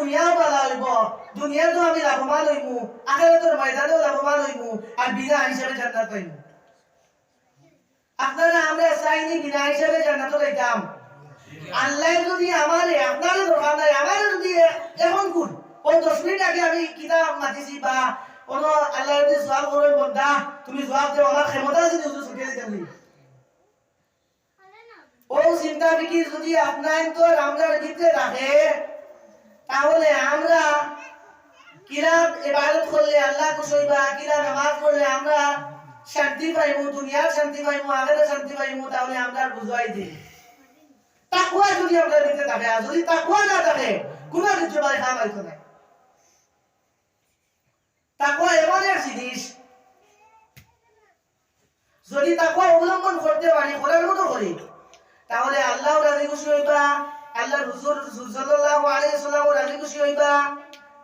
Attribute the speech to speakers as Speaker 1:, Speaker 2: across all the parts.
Speaker 1: দুনিয়াও ভালো হইব। দুনিয়াতেও আমি লাভবান হইমু। আখেরাতের ময়দানেও লাভবান হইমু। আর বিনা হিসাবে জান্নাত পাইমু। আপনারা আমরা চাইনি বিনা হিসাবে জান্নাত যাইতাম আল্লাহ যদি আমারে, আপনারও দরকার নাই আমারে যদি এখন কোন ওই দশ মিনিট আগে আমি কিতাব মাতিছি বা কোনো আল্লাহ যদি জবাব করেন বন্ধা তুমি জবাব দেও, আমার ক্ষমতা যদি ছুটে দিতে ও চিন্তা ফিকির যদি আপনার তো আমরার ভিতরে রাখে তাহলে আমরা কিরা ইবাদত করলে আল্লাহ খুশি হইবা কিরা নামাজ পড়লে আমরা শান্তি পাইমু, দুনিয়ার শান্তি পাইমু আগের শান্তি পাইমু, তাহলে আমরা বুঝাই দিই। তাকুয়া যদি আমরা ভিতরে থাকে, আর যদি তাকুয়া না থাকে কোনো কিছু ভাই খাম হইতো না। তাকুয়া এমন এক জিনিস, যদি তাকুয়া অবলম্বন করতে পারি, করার মতো করি, তাহলে আল্লাহ রাজি খুশি হইবা আল্লাহ হুজুর সাল্লাল্লাহু আলাইহি সাল্লাম রাজি খুশি হইবা?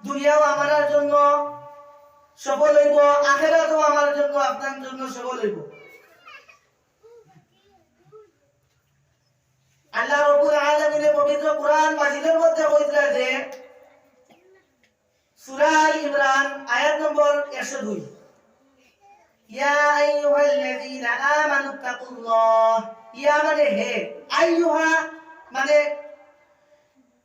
Speaker 1: দুনিয়াও আমার জন্য সফল হইব, আখেরাতও আমার জন্য, আপনার জন্য সফল হইব। আল্লাহ রব্বুল আলামিনের পবিত্র কোরআন মাজিদের মধ্যে কইতরা যে সূরা আল ইমরান, আয়াত নম্বর 102 ইয়া আইয়ুহাল্লাযীনা আমানু তাকুল্লাহ। ইয়া মানে হে, আইয়ুহা মানে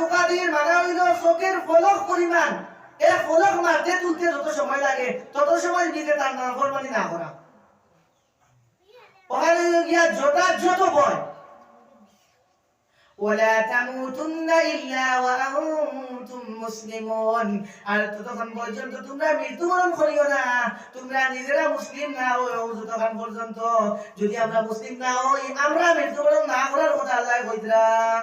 Speaker 1: হাক্কা তুকাদির মানে হইল চোখের ফলক পরিমাণ এ ফলক মারতে তুলতে যত সময় লাগে তত সময় নিজে তার নাফরমানি না করা ওখানে গিয়া যথাযথ ভয় ولا تموتن إلا وأنتم مسلمون আর ততক্ষণ পর্যন্ত তোমরা মৃত্যুবরণ করিও না তোমরা নিজেরা মুসলিম না হও যতক্ষণ পর্যন্ত যদি আমরা মুসলিম না হই আমরা মৃত্যুবরণ না করার কথা আল্লাহ কইতরাম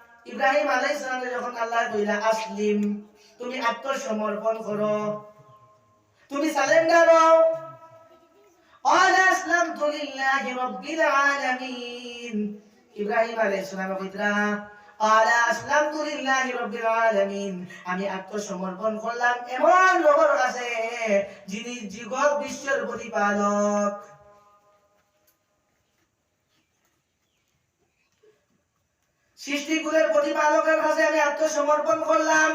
Speaker 1: ইব্রাহিম আলাইহিস সালাম যখন আল্লাহ কইলা আসলিম তুমি আত্মসমর্পণ করো তুমি সালেন্ডার হও قال أسلمت لله رب العالمين إبراهيم عليه السلام কইতরা قال أسلمت لله رب العالمين আমি আত্মসমর্পণ করলাম এমন লোকের কাছে যিনি জগৎ বিশ্বের প্রতিপালক সৃষ্টিকুলের প্রতিপালকের কাছে আমি আত্মসমর্পণ করলাম।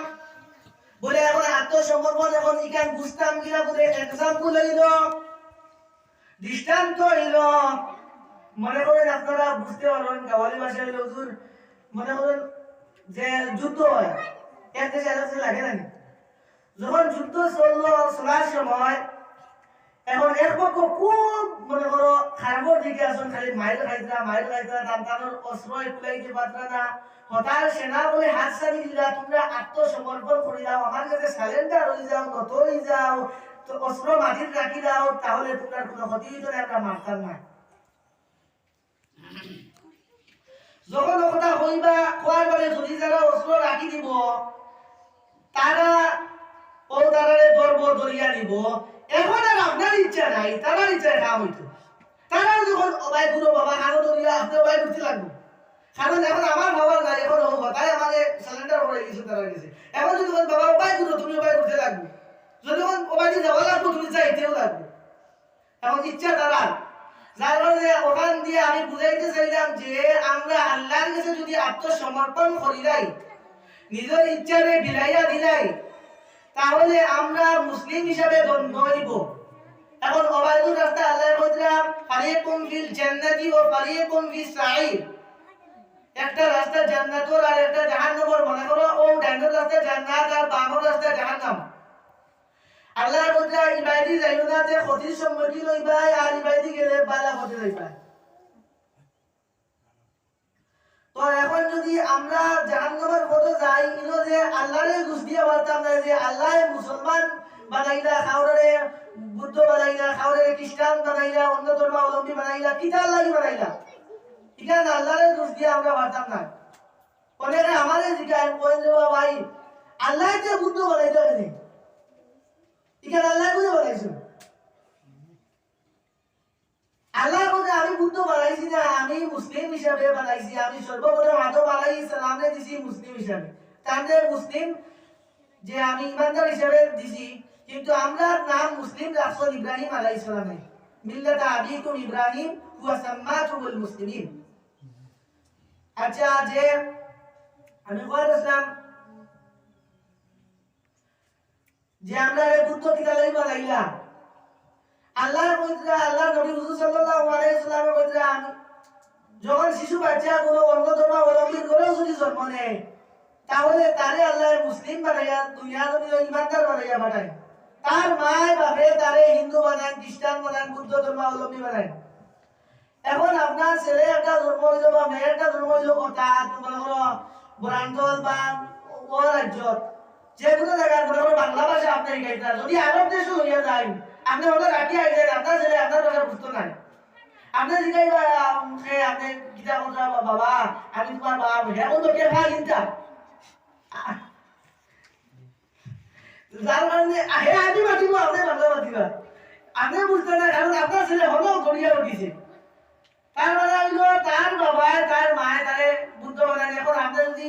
Speaker 1: বলে এখন আত্মসমর্পণ এখন ইকান বুঝতাম কিনা বলে এক্সাম্পল হইল দৃষ্টান্ত হইল মনে করেন আপনারা বুঝতে পারবেন, গাওয়ালি ভাষা হইল হুজুর মনে করেন যে যুদ্ধ হয়। এক দেশে দেশে লাগে নাকি যখন যুদ্ধ চলল, চলার সময় এখন পক্ষ খুব মনে করো খারাপর দিকে আসুন খালি মাইল খাইতরা মাইল খাইতরা টানোর অস্ত্র কুলাইতে না। হতার সেনা বলে হাত সারি দিলা, তোমরা আত্মসমর্পণ দাও, আমার কাছে হয়ে যাও নত হয়ে যাও, তো অস্ত্র মাটির রাখি দাও, তাহলে তোমরা কোনো ক্ষতি হইতো না মারতাম না। যখন পরে যদি যারা অস্ত্র রাখি দিব, তারা ও তারারে ধরব ধরিয়া নিব এখন আর আপনার ইচ্ছা নাই, তারার ইচ্ছায় কাম হইতো। তারা যখন অবাই গুলো বাবা, খানো ধরিয়া আপনি অবাই ঢুকতে লাগবো। কারণ এখন আমার বাবার নাই, এখন ও তাই আমাকে সিলিন্ডার করে গেছে তারা গেছে এখন যদি বাবা অবাই গুলো তুমি অবাই ঢুকতে লাগবে। যদি অবাই দিয়ে যাওয়া লাগবো, তুমি চাইতেও লাগবে। এখন ইচ্ছা তারা যার কারণে ওখান দিয়ে আমি বুঝাইতে চাইলাম যে, আমরা আল্লাহর কাছে যদি আত্মসমর্পণ করি যাই নিজের ইচ্ছারে বিলাইয়া দিলাই তাহলে আমরা মুসলিম হিসাবে গণ্য হইব এখন অবায়দুর রাস্তা আল্লাহ বলছিলাম ফারিকুম ফিল জান্নাতি ও ফারিকুম ফিস সাঈর একটা রাস্তা জান্নাতর আর একটা জাহান্নামের মনে করো, ও ডাইনের রাস্তা জান্নাত আর বামের রাস্তা জাহান্নাম। আল্লাহ বলছে ইবাইদি যাইও না যে ক্ষতির সম্মুখীন হইবাই, আর ইবাইদি গেলে বালা ক্ষতি হইবাই। তো এখন যদি আমরা জাহান্নামের পথে যাই, ইনো যে আল্লাহরে ঘুষ দিয়ে পারতাম না, যে আল্লাহ মুসলমান বানাইলা, খাওয়ারে বুদ্ধ বানাইলা, খাওয়ারে খ্রিস্টান বানাইলা, অন্য ধর্মাবলম্বী বানাইলা কিতা আল্লাহই বানাইলা? এখানে আল্লাহরে দোষ দিয়ে আমরা পারতাম না। অনেকে আমারে জিজ্ঞাসা করেন ভাই আল্লাহ যে বুদ্ধ বানাইতে পারেনি এখানে আল্লাহ বুঝে বানাইছো। আল্লাহ বলে, আমি বুদ্ধ বানাইছি না, আমি মুসলিম হিসাবে বানাইছি, আমি সর্বপ্রথম আদম আলাই সালামে দিছি মুসলিম হিসাবে। তাদের মুসলিম যে আমি ইমানদার হিসাবে দিছি, কিন্তু আমরা নাম মুসলিম রাসূল ইব্রাহিম আলাইহিস সালামে। মিল্লাত আবিকুম ইব্রাহিম হুয়া সাম্মাতুল মুসলিমিন। আচ্ছা যে আমি কইলাম যে আমরা বুদ্ধ কিতা লাগি বানাইলা আল্লাহর কইতরা আল্লাহর নবী হুজুর সাল্লাল্লাহু আলাইহি সাল্লামের কইতরা আমি যখন শিশু বাচ্চা কোনো অন্য ধর্মাবলম্বীর ঘরেও যদি জন্ম নেয়, তাহলে তারে আল্লাহ মুসলিম বানাইয়া দুনিয়া যদি ইমানদার বানাইয়া পাঠায়। তার মায় বাপে তারে হিন্দু বানায়, খ্রিস্টান বানায়, বুদ্ধ ধর্মাবলম্বী বানায়। এখন আপনার ছেলে একটা জন্ম হইল বা মেয়ের একটা জন্ম হইল কথা তোমার হলো বরাঞ্চল বা ও রাজ্যত যে কোনো জায়গায় মনে করো বাংলা ভাষা আপনি শিখাইতা যদি আরব দেশে হইয়া যায় আপনি ওদের রাখি আইলে আপনার ছেলে, আপনার ভাষা বুঝতো নাই আপনি সে আপনি গীতা কথা বাবা, আমি তোমার বাবা হ্যাঁ তো কে খা চিন্তা যার কারণে হে আমি মাতিব আপনি বাংলা মাতিবা। আপনি বুঝতে না কারণ আপনার ছেলে হলো গড়িয়া উঠিছে তার মানে তার বাবায় তার মায় তারে বুদ্ধ বানায়, এখন আপনি যদি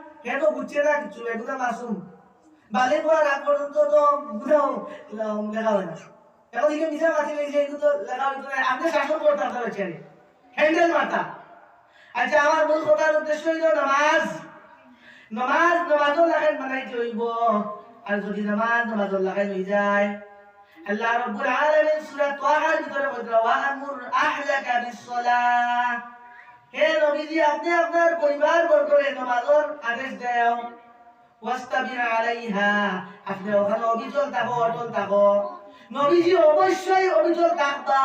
Speaker 1: হে তো বুঝছে না কিছু বেগুনা মাসুম। বালে করার আগ পর্যন্ত তো গুনাও লেখা হয় না। এখন এখানে মিশা মাতি গেছে এগুলো লেখা হইতো না। আপনি শাসন করতে আপনার ছেলে হ্যান্ডেল মারতা আচ্ছা আমার মূল কথার উদ্দেশ্য হইল নামাজ। নামাজ, নামাজও লাগাই হইব? আর যদি নামাজ, নামাজও লাগাই হয়ে যায়। আল্লাহ রাব্বুল আলামিন সূরা তাহার ভিতরে বলতে ওয়া আমুর আহলাকা বিসসালাহ। হে নবীজি, আপনি আপনার পরিবার বর্গরে নামাজের আদেশ দেও। ওয়াস্তাবির আলাইহা, আপনি ওখানে অবিচল থাকো, অটল থাকো। নবীজি অবশ্যই অবিচল থাকবা।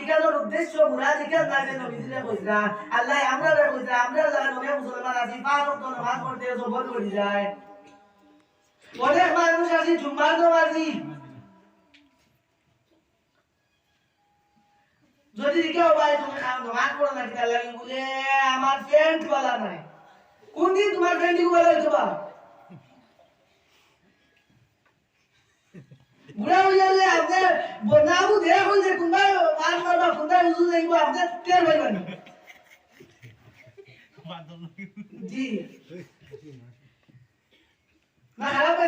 Speaker 1: ইকানোর উদ্দেশ্য মুরাদ ইকান না যে নবীজিরে কইরা আল্লাহ আমরা রে কইরা আমরা যারা নবী মুসলমান আছি, পাঁচ ওয়াক্ত নামাজ পড়তে জবর করে যায়। অনেক মানুষ আছে, জুম্মার নামাজি। যদি কেউ ভাই তুমি খাও নামাজ পড়ো না কিতা লাগি বলে আমার ফ্রেন্ড বলা নাই। কোন দিন তোমার ফ্রেন্ড বলা হইতো বা বুড়া হয়ে গেলে আপনি বনাবু দেয়া হইছে কোনবা মার মারবা কোনবা উজু যাইব আপনি টের পাইবেন খারাপ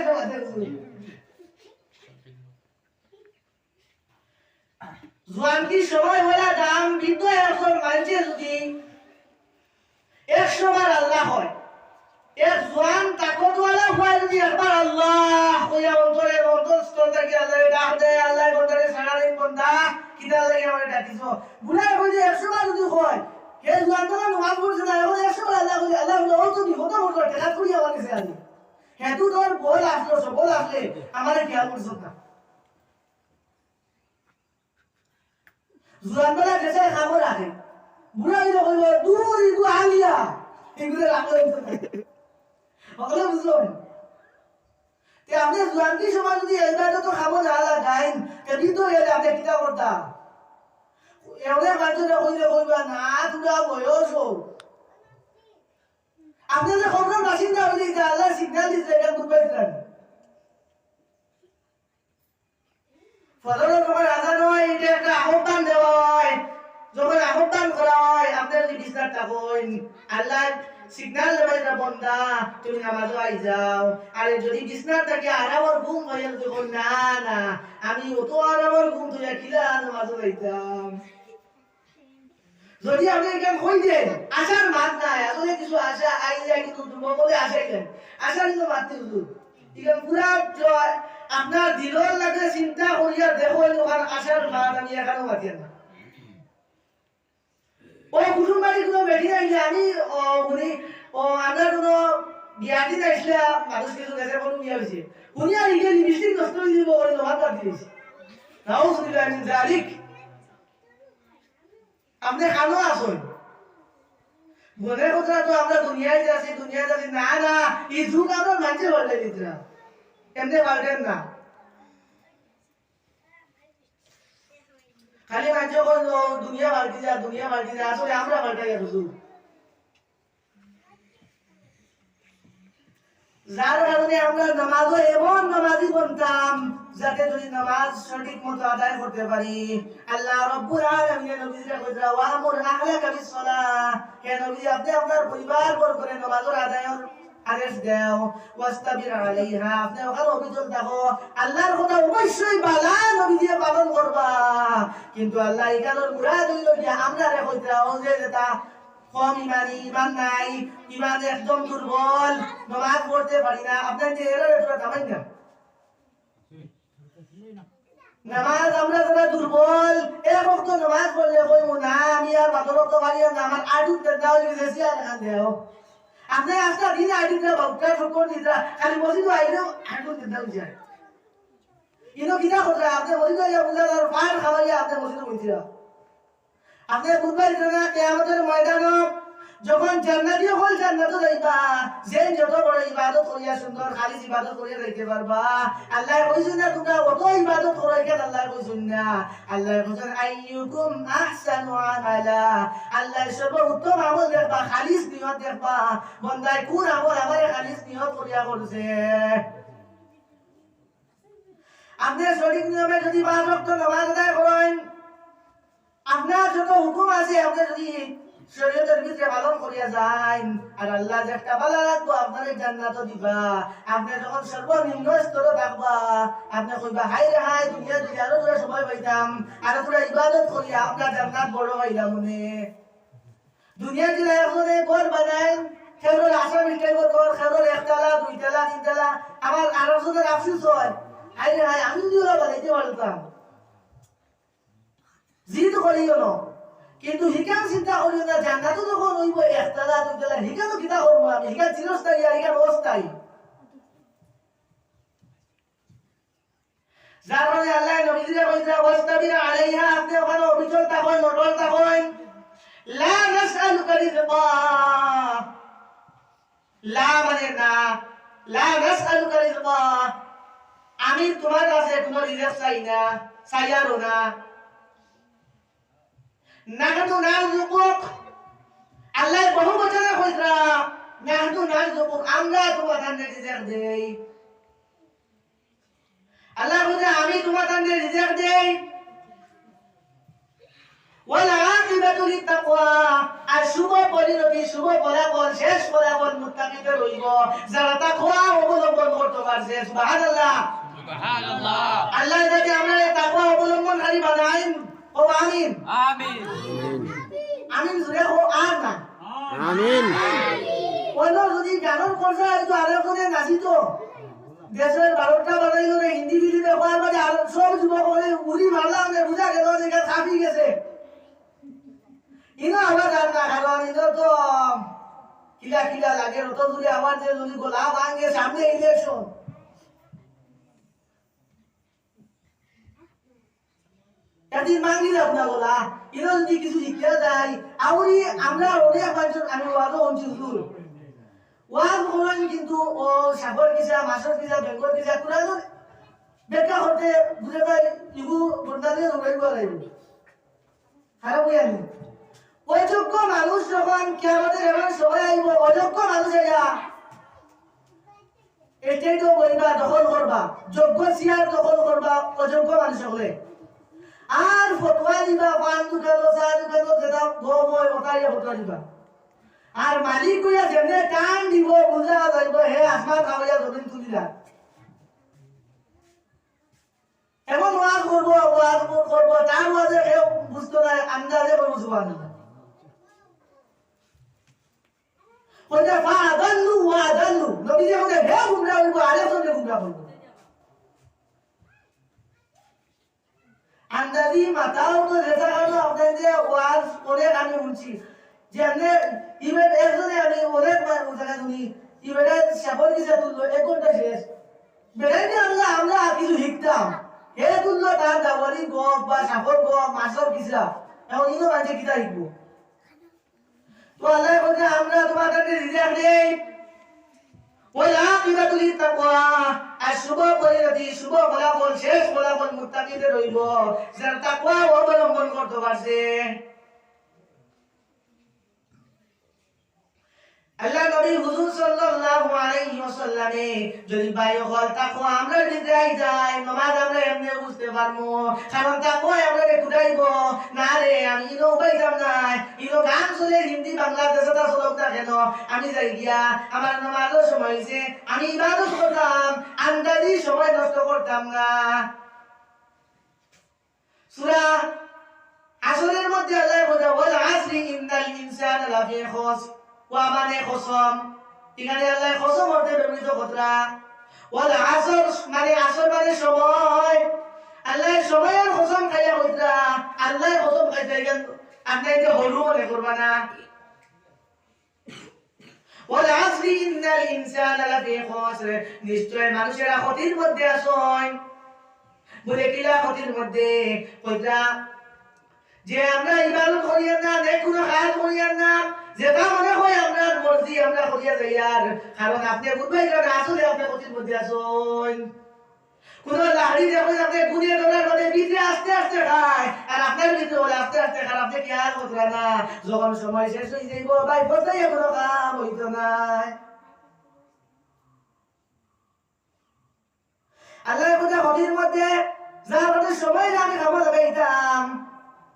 Speaker 1: জোয়ানকি সময় হলে দাম বৃদ্ধ এখন মানছে যদি একশো বার আল্লাহ হয়। এক জোয়ান তাকতওয়ালা হয় যদি একবার আল্লাহ কইয়া অন্তরে আল্লাহ ডাক দেয় আল্লাহ বন্দা, কিতা লাগে আমার ডাকিছ বুড়া কই যে বার যদি হয়, হে জোয়ান তো নামাজ পড়ছে না, এখন বার আল্লাহ কই আল্লাহ বলে ও তো বিপদ মতো টেকা করি আমার কাছে হেতু তোর বল আসলো আসলে, আমারে খেয়াল করছ না। গেছে আলিয়া এগুলো রাখলে সকলে বুঝলেন তে আপনি জোয়ানকি সময় যদি এইবার তো খাব জালা গাইন তে বিতো এলে আপনি কিতা করতা কইবা না তোরা বয়স হোক আপনি যে খবর বাসিন্দা হইলে আল্লাহ সিগন্যাল দিচ্ছে এটা দিলেন ফজরের আপনার যদি না না, আমি অত আরামর ঘুম তুই কিলা নামাজও যাইতাম যদি আপনি এখানে কই দেন মাত নাই আসলে কিছু আশা আই যায় কিন্তু বলে আশাইলেন আশা কিন্তু মাততে হুজুর। পুরা আপনার দিলর লাগে চিন্তা করিয়া দেখো ওখানে আশার মাত আমি এখানেও মাতিয়ান না ও কুটুম বাড়ি কোনো বেটি আইলে আমি উনি আমরা কোনো বিয়াটি আসলে মানুষ কিছু গেছে কোনো বিয়া হয়েছে উনি আর ইগে লিপস্টিক নষ্ট হয়ে দিব ওই লোহার বাদ দিয়েছে নাও শুনিল আমি, জালিক। আপনি খানো আসুন মনে কথা তো আমরা দুনিয়ায় যাচ্ছি দুনিয়ায় যাচ্ছি না না এই যুগ আমরা মানছে পাল্টে দিতে না এমনি পাল্টেন না? খালি কোন দুনিয়া পাল্টি যা, দুনিয়া পাল্টি যা। আসলে আমরা পাল্টাই শুধু যার কারণে আমরা নামাজও এমন নামাজি বনতাম, যাতে যদি নামাজ সঠিক মতো আদায় করতে পারি। আল্লাহ রব্বুল আলামিন নবীরা কইরা ওয়া আমর আহলাকা বিসসালাহ হে নবী আপনি আপনার পরিবার বর করে নামাজের আদায়ের আদেশ দেও, ওয়াস্তাবির আলাইহা, আপনি ওখানে অভিযোগ দেখো, আল্লাহর কথা অবশ্যই বালা, নবী দিয়ে পালন করবা। কিন্তু আল্লাহ এখানের মুরাদ হইল কি আমরা রে কইরা ও যে যেটা কম ইমানি, ইমান নাই, ইমান একদম দুর্বল, নামাজ পড়তে পারি না। আপনার যে এরা এটা দামাই না? নামাজ আমরা যারা দুর্বল এরকম তো নামাজ পড়লে কইব না, আমি আর বাদর তো পারি না, আমার আডু দাও যেসি আর খান দেও। আপনি আজকে দিন আইডি দিলে বাউটা ঠকর দিলা খালি মসজিদ আইলেও আডু দিলা যায় ইনো কিনা কথা আপনি মসজিদ আইয়া বুঝা আর পান খাওয়াইয়া আপনি মসজিদ বইছিলা আপনি বুধবার দিনা কেয়ামতের ময়দানত যখন জান্নাতি হল জান্নাত যাইবা, যে যত বড় ইবাদত করিয়া সুন্দর খালিস ইবাদত করিয়া যাইতে পারবা। আল্লাহ কইছেন না তোমরা অত ইবাদত করাই কেন আল্লাহ কইছেন না। আল্লাহ কইছেন আইয়ুকুম আহসানু আমালা। আল্লাহ সর্ব উত্তম আমল দেখবা, খালিস নিয়ত দেখবা। বন্দায় কোন আমল আমারে খালিস নিয়ত করিয়া করছে? আপনি সঠিক নিয়মে যদি পাঁচ রক্ত নামাজ আদায় করেন, আপনার যত হুকুম আছে আপনি যদি শরীয়তের ভিতরে পালন করিয়া যান আর আল্লাহ যে একটা ভালো রাখব, আপনার জান্নাত দিবা। আপনি যখন সর্বনিম্ন স্তরে থাকবা, আপনি কইবা হাই রে হাই দুনিয়া যদি আরও তোরা সময় পাইতাম, আর তোরা ইবাদত করিয়া আপনার জান্নাত বড় হইলাম মনে। দুনিয়া যদি এখন ঘর বানাই খেলোর আশা মিটাইব ঘর খেলোর একতলা দুইতলা তিনতলা আমার আরও জনের আফসোস হয়। হাই রে হাই আমি যদি বানাইতে পারতাম। জিদ করিও ন। কিন্তু হিকান চিন্তা করিও না জান্নাতো যখন হইব একতলা দুইতলা হিকানো কিতা করব আমি? হিকান চিরস্থায়ী আর হিকান অস্থায়ী। যার মানে আল্লাহ নবীজিরা কইরা ওয়াস্তাবির আলাইহা আপনি ওখানে অবিচল থাকেন নটল থাকেন লা নাসআলুকা রিজকা লা মানে না, লা নাসআলুকা রিজকা আমি তোমার কাছে কোনো রিজক চাই না চাইয়ারও না। নাহনু নারযুকুক আল্লাহ বহু বচনে কইরা নাহনু নারযুকুক আমরা তোমাদের রিজিক দেই। আল্লাহ কইরা আমি তোমাদের রিজিক দেই। ওয়াল আকিবাতু লিত্তাকওয়া। আর শুভ পরিণতি শুভ ফলাফল শেষ ফলাফল মুত্তাকিদের হইব। যারা তাকওয়া অবলম্বন করতে পারছে সুবহানাল্লাহ।
Speaker 2: সুবহানাল্লাহ।
Speaker 1: আল্লাহ যাতে আমরা তাকওয়া অবলম্বনকারী বানাইন ও আমিন।
Speaker 2: আমিন।
Speaker 1: আমিন জুড়ে ও আর না।
Speaker 3: আমিন।
Speaker 1: অন্য যদি গানের আরও করে নাচিত। দেশের বারোটা বাজাইল রে হিন্দি ফিল্ম দেখার মাঝে আর সব যুবক হয়ে উড়ি মারলাম যে বুঝা গেল যে ছাপি গেছে। ইনো আমার জান না কারণ ইনো তো কিলা কিলা লাগে অত দূরে আমার যে যদি গোলা ভাঙে সামনে ইলেকশন একদিন মাঙ্গি যাব না গোলা ইনো যদি কিছু শিখিয়া যায়, আউরি আমরা অনেক মানুষ আমি ওয়াজও হচ্ছি হুজুর। ওয়াজ করেন কিন্তু, ও সাগর কিসা মাছের কিসা বেঙ্গল কিসা কুরা বেকা হতে বুঝে যায় ইগু বন্ধারে দৌড়াইব লাগবে খারাপ আনি অযোগ্য মানুষ যখন কেমতের এমন সময় আইব, অযোগ্য মানুষ এরা। এটাই তো বলবা দখল করবা, যোগ্য চেয়ার দখল করবা, অযোগ্য মানুষ হলে আর ফটোয়া দিবা, পান দোকানো চা দোকানো যেটা গম হয়, ওটাই দিবা। আর মালিক কইয়া যেমনে টান দিব বুঝা যাইব হে আসমান খাওয়াইয়া জমিন তুলিলা। এমন ওয়াজ করব ওয়াজ করব তার ওয়াজে কেউ বুঝতো না আন্দাজে করব সুবান কইতে ফা আদাল্লু ওয়া আদাল্লু। নবী যে কইতে হে গুমরা হইব, আরে সঙ্গে গুমরা হইব আন্দাজি মাথাও তো যেটা কারণে আপনার যে ওয়াজ অনেক আমি শুনছি যে আপনি ইভেন একজনে আমি অনেক জায়গা শুনি, ইভেনে সাপর দিছে তুললো এক ঘণ্টা শেষ। বেড়াইতে আমরা আমরা কিছু শিখতাম হে তুললো তার দাওয়ারি গপ বা সাপর গপ মাছর কিসা এখন ইনো মানুষে কিতা শিখব তো আল্লাহ আমরা তোমাদেরকে রিজার্ভ দেই আর শুভ পরিণতি শুভ ফলাফল শেষ ফলাফল মুত্তাকিদের রইব যারা তাকওয়া অবলম্বন করতে পারছে। আল্লাহ নবী হুজুর সাল্লাল্লাহু আলাইহি ওয়াসাল্লামে যদি বাই হল তাকওয়া আমরা নিদ্রাই যাই, নামাজ আমরা এমনি বুঝতে পারব, কারণ তাকওয়া আমরা কুদাইব না রে, আমি ইনো পাইতাম না, ইনো গান চলে হিন্দি বাংলা দেশে তা চলক না কেন? আমি যাই গিয়া, আমার নামাজের সময় হয়েছে আমি ইবাদত করতাম, আন্দাজি সময় নষ্ট করতাম না। সূরা আসরের মধ্যে আল্লাহ বলে, ওয়াল আসরি ইন্নাল ইনসানা লাফি খুসর। ওয়া মানে এখানে আল্লাহ কসম অর্থে ব্যবহৃত কথা ওয়াল আসর মানে আসর মানে সময়। আল্লাহ সময়ের কসম খাইয়া কইতা আল্লাহ কসম খাইতে গেল আপনি হলু মনে করবা না ওয়াল আসরি ইন্নাল ইনসানা লাফি খুসর। নিশ্চয় মানুষেরা ক্ষতির মধ্যে আসয় বলে কিলা ক্ষতির মধ্যে? কইতা যে আমরা ইবাদত করিয়া না নে কোনো কাজ করিয়া না যেটা মনে হয় আমরা মর্জি, আমরা করিয়া যাই আর, কারণ আপনি বুঝবেন কারণ আসলে আপনি ক্ষতির মধ্যে আসুন। কোন লাহড়ি যখন আপনি গুনিয়ে ধরার মানে ভিতরে আস্তে আস্তে খায়, আর আপনার ভিতরে বলে আস্তে আস্তে খায়, আপনি কি আর কথা না। যখন সময় শেষ হয়ে যাইব ভাই বলতেই কোনো কাম হইতো না। আল্লাহর কথা ক্ষতির মধ্যে যার মধ্যে সময় আমি খাবার লাগাইতাম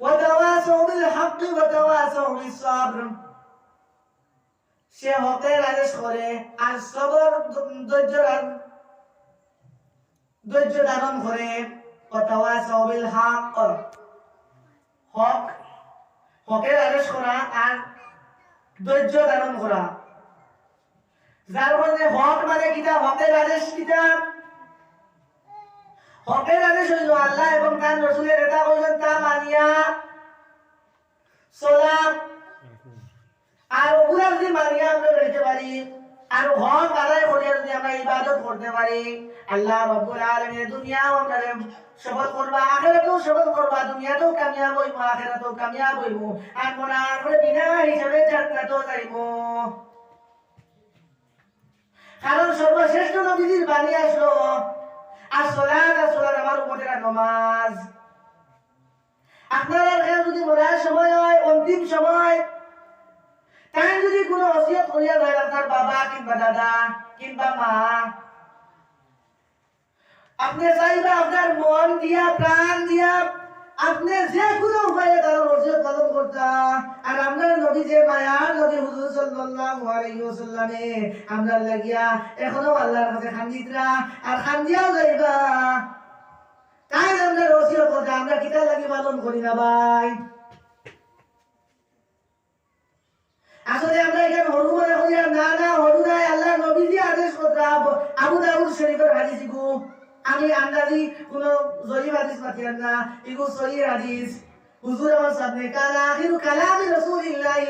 Speaker 1: وتواصوا بالحق وتواصوا بالصبر সে হকের আদেশ করে আর সবর ধৈর্য ধৈর্য ধারণ করে وتواصوا بالحق হক হকের আদেশ করা আর ধৈর্য ধারণ করা যার মধ্যে হক মানে কিতা হকের আদেশ কিতা আল্লাহ এবং তার রসুলের এটা কইলেন তা মানিয়া সোলাম আর ওগুলা যদি মানিয়া আমরা রইতে পারি, আর করিয়া যদি আমরা ইবাদত করতে পারি, আল্লাহ রব্বুল দুনিয়াও আমরা করবা, আখিরাতেও করবা দুনিয়াতেও কামিয়াব হইব, আখিরাতেও কামিয়াব হইব, আর বিনা হিসাবে জান্নাতও যাইব। কারণ সর্বশ্রেষ্ঠ নবীজির বাণী আসলো আর সোলাত আর সোলাত আমার উপরের নমাজ। আপনারা যদি মরার সময় হয়, অন্তিম সময়, তাই যদি কোনো অসিয়ত করিয়া যায় আপনার বাবা কিংবা দাদা কিংবা মা, আপনি চাইবা আপনার মন দিয়া, প্রাণ দিয়া আপনি যে কোনো উপায়ে তার ওসিয়ত পালন করতা। আর আমরা নবী যে মায়ার নবী হুজুর সাল্লাল্লাহু আলাইহি ওয়াসাল্লামে আমরা লাগিয়া এখনও আল্লাহর কাছে খান্দিতরা। আর খান্দিয়াও যাইবা। তাই আমরা ওসিয়ত করতে আমরা কিতা লাগি পালন করি না ভাই? আসলে আমরা এখানে হরু মনে না না, হরু নাই আল্লাহ নবী দিয়ে আদেশ করতে, আবু দাউদ শরীফের হাদিস ইগু আমি আন্দাজি কোন জয়ীব হাদিস পাতিয়ান না ইগু সহি হাদিস। হুজুর আমার সামনে কালামি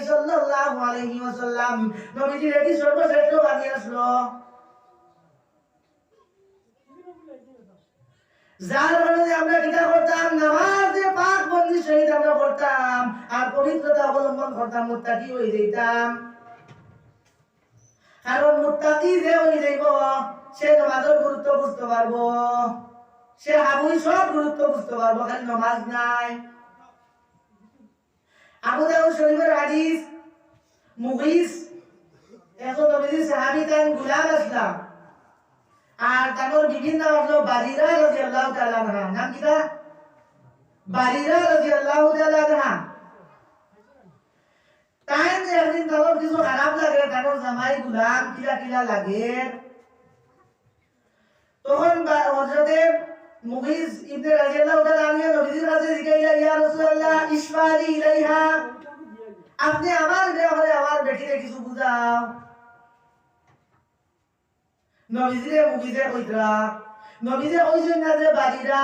Speaker 1: সাল্লাল্লাহু আলাইহি ওয়াসাল্লাম। নবীজি সর্বশ্রেষ্ঠ বাণী আসলো যার কারণে আমরা কিতা করতাম নামাজে পাক বন্দি সহিত আমরা করতাম আর পবিত্রতা অবলম্বন করতাম মুত্তাকি হয়ে যেতাম কারণ মুত্তাকি যে হয়ে যাইব সে নামাজের গুরুত্ব বুঝতে পারব। সে হাবুই সব গুরুত্ব বুঝতে পারব, খালি নামাজ নাই। আবু শরীফের মুগিস আর তারপর বিভিন্ন একদিন তাদের কিছু খারাপ লাগে জামাই গুলাম কিলা কিলা লাগে। তখন হযরতে মুগিজ ইবনে রাদিয়াল্লাহু তাআলা আনহু নবীজির কাছে জিজ্ঞাসা ইয়া রাসূলুল্লাহ ইশফারি ইলাইহা? আপনি আমার ব্যাপারে আমার বেটিরে কিছু বুঝাও। নবীজিরে মুগিজে কইতরা নবীজে কইছেন না যে, বাড়িরা,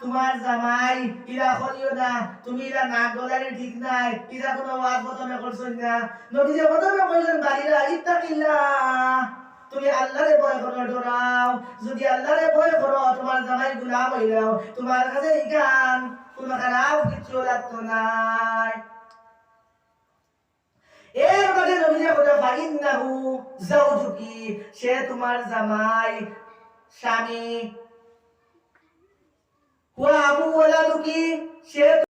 Speaker 1: তোমার জামাই, ইরা করিও না, তুমি ইরা নাক গলারে ঠিক নাই, ইরা কোনো ওয়াজ প্রথমে করছেন না। নবীজে প্রথমে কইছেন বাড়িরা, ইত্তাকিল্লাহ। তুমি আল্লাহরে ভয় করো ডরাও যদি আল্লাহরে ভয় করো, তোমার জামাই গুলাম হইলাও তোমার কাছে ইগান কোনো খারাপ কিছু লাগতো নাই এর বাদে নবীজি বলে ফাইন্নাহু জাওজুকি সে তোমার জামাই স্বামী। হুয়া আবু ওয়ালাদুকি সে